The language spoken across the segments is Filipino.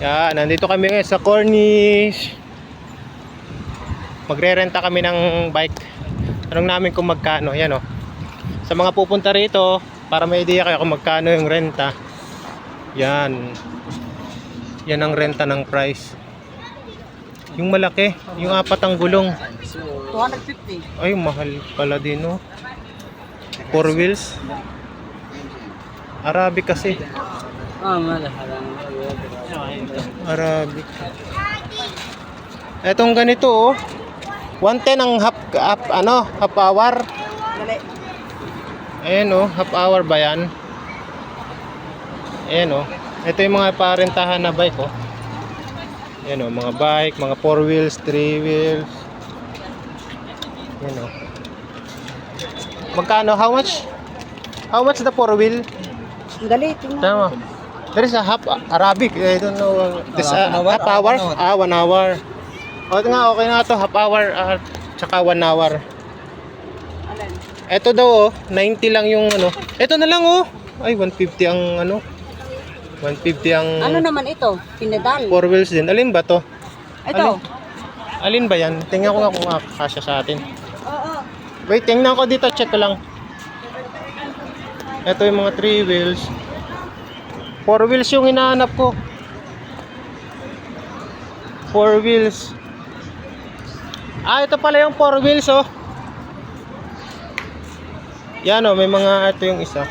Yan, nandito kami ngayon sa Cornish. Magre-renta kami ng bike. Tanong namin kung magkano. Yan oh. Sa mga pupunta rito, para may idea kayo kung magkano yung renta. Yan. Yan ang renta ng price. Yung malaki, yung apat ang gulong. 250. Ay, mahal pala din, no? Four wheels. Arabic kasi. Ah, mahal. Arabic. Etong ganito, oh. 110 ang half, half, ano, half hour. Ayan, oh. Half hour ba yan? Ayan, oh. Ito yung mga parentahan na bike, oh. Ayan, oh. Mga bike, mga 4 wheels, 3 wheels. Ayan, oh. Magkano? How much? How much the 4 wheel? Dali, tingnan. Tama. There is a half Arabic. I don't know. This uh, Half hour? Ah, one hour. O ito nga, okay na to. Half hour at tsaka one hour. Alin? Ito daw oh, 90 lang yung ano. Ito na lang oh. Ay, 150 ang ano. 150 ang Ano naman ito? Pinedal. four wheels din. Alin ba to? Ito. Alin ba yan? Tingnan ko nga kung makakasya sa atin. Oo. Wait, tingnan ko dito. Check ko lang. Ito yung mga three wheels. Four wheels yung hinahanap ko. Four wheels. Ah, ito pala yung four wheels, oh. Yan, oh. May mga, ito yung isa.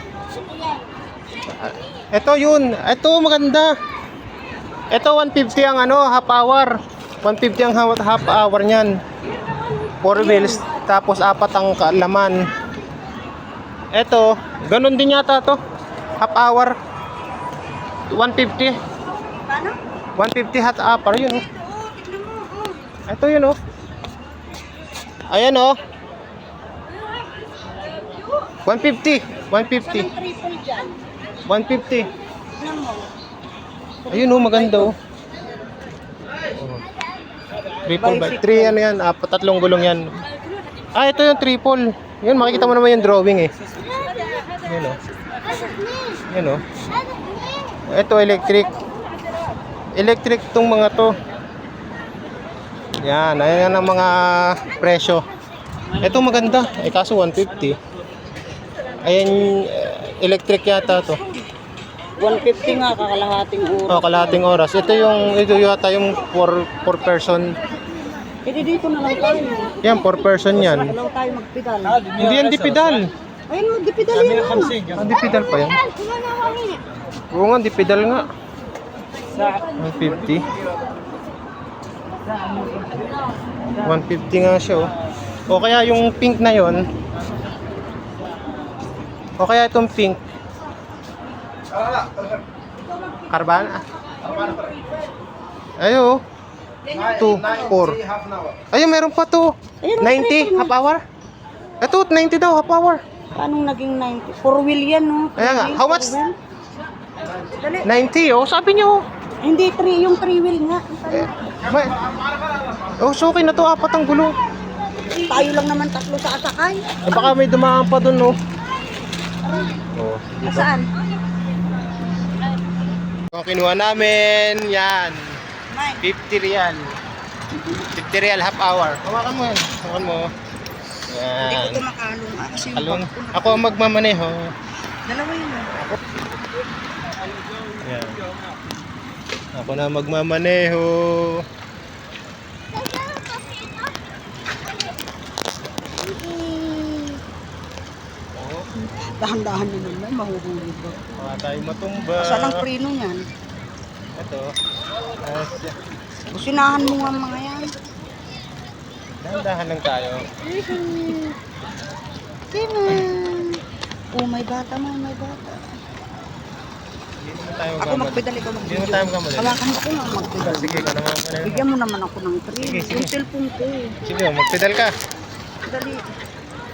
Ah, Ito yun. Ito, maganda. Ito, 150 ang ano, half hour. 150 ang half hour niyan. Four wheels, tapos apat ang laman. Ito, ganun din yata to. Half hour. 150. Paano? 150 half hour yun oh. Ito yun oh. Ayan oh. 150. 150. Triple dyan. 150. Tingnan mo. Ayun oh, maganda oh. Oh. Triple bike. 3 ano yan, apat tatlong gulong yan. Ah, ito yung triple. Yun, makikita mo naman yung drawing eh. Yan oh. Yan oh. Ito electric. Electric tong mga to. Yan, ayan ang mga presyo. Ito maganda. Eh kaso 150. Ayan, eh, electric yata to. 150 nga, kakalahating oras. Oh, kalahating oras. Ito yung ito yata yung for for person. Hindi dito na lang tayo. Yan, for person yan. Wala tayo magpedal. Hindi yan dipidal. Ayun, magdipedal yan. Ah, dipidal pa yan. Oo nga, dipidal nga. 150. 150 nga siya oh. O kaya yung pink na yon. O kaya itong pink. Carbana. Ayo. 2, 4. Ayun, meron pa to. Ayun, 90, half hour. Ito, 90 daw, half hour. Paano naging 90? Four wheel yan, no? Ayan nga. How much? Dali. 90, oh, sabi niyo. Hindi, three, yung three wheel nga. May, oh, so okay na to, apat ang gulong. Tayo lang naman tatlo sa asakay. Eh, baka may dumaan pa dun, no? Oh, Saan? Ang kinuha namin, yan. Mine. 50 real. 50 real, half hour. Hawakan mo yan. Hawakan mo. Hindi ko ito makalong. Ah, kasi yung Alon. bag ko- Ako ang magmamaneho. Dalawa yun. ah. Yan. Ako na magmamaneho. Dahan-dahan nyo naman, mahuhulog ba? baka tayo matumba. Saan ang preno niyan? Ito. As, Businahan mo nga mga yan. Dahan-dahan lang tayo. Sino? Oh, may bata mo, may bata. Hindi naman tayo Ako magpedal, ikaw Hindi naman tayo magmamadali. Hawakan mo ko nga magpedal. Sige, ka naman. Bigyan mo naman ako ng. Sige, sige. Yung cellphone ko. Sige, magpedal ka. Dali.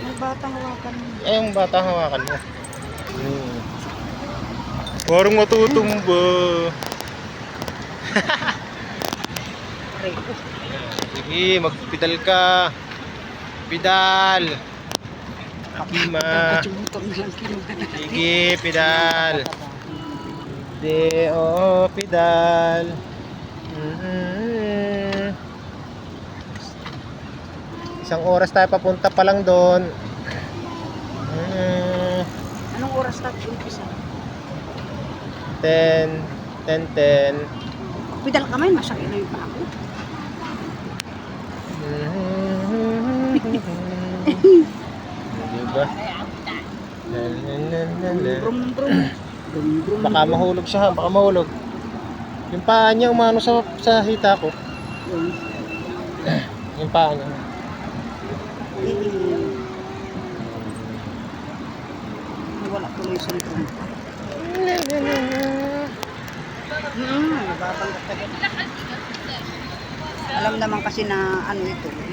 May bata hawakan mo. Eh, yung bata hawakan mo. Hmm. Parang matutumba. Sige, magpedal ka. Pedal. Akima. Sige, pedal. Di, oo, pedal. Mhm. Isang oras tayo papunta pa lang doon. Mhm. Anong oras tayo umpisa? 10, 10, 10. Pidal kamay, masakit na yung pa ako. diba? Na, na, na, na, brum. Baka mahulog siya, baka mahulog. Yung paa niya umano sa, sa hita ko. Yun. Yung paa niya. Eh, Wala tuloy sa likod. Hmm. Alam naman kasi na ano ito, na